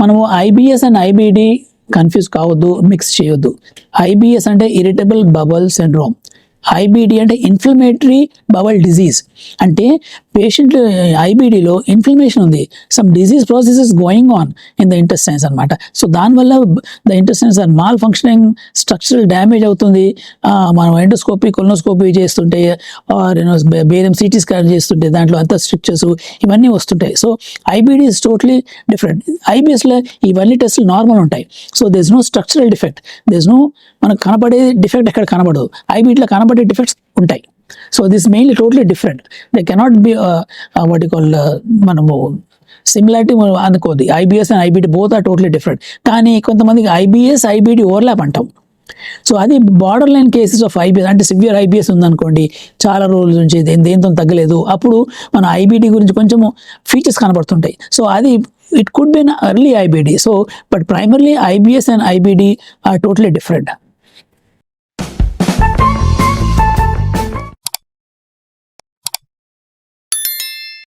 మనము IBS and IBD confuse కావద్దు mix చేయొద్దు. ఐబిఎస్ అంటే ఇరిటబుల్ బబల్ సిండ్రోమ్. ఐబీడీ అంటే ఇన్ఫ్లమేటరీ బవల్ డిజీజ్ అంటే పేషెంట్ ఐబీడీలో ఇన్ఫ్లమేషన్ ఉంది. Some disease process is going on in the intestines అనమాట సో దానివల్ల the intestines are malfunctioning structural damage అవుతుంది మనం ఎండోస్కోపీ కొలనోస్కోపీ చేస్తుంటే or you know barium C T scan చేస్తుంటే దాంట్లో అంత స్ట్రక్చర్స్ ఇవన్నీ వస్తుంటాయి. So IBD is totally different ఐబీఎస్లో ఇవన్నీ టెస్టులు నార్మల్ ఉంటాయి. So this no structural defect this no మనకు కనబడే డిఫెక్ట్ ఎక్కడ కనబడదు. ఐబీడీలో కనబడే డిఫెక్ట్స్ ఉంటాయి so this mainly totally different they cannot be what call మనము similarity అనుకోదు IBS and IBD both are totally different కానీ కొంతమందికి ఐబిఎస్ ఐబిడి ఓవర్లాప్ అంటాం సో అది border line cases of IBS అంటే సివియర్ ఐబిఎస్ ఉందనుకోండి చాలా రోజుల నుంచి దేంతో తగ్గలేదు అప్పుడు మన ఐబిడి గురించి కొంచెము ఫీచర్స్ కనబడుతుంటాయి సో అది it could be early IBD so but primarily IBS and IBD are totally different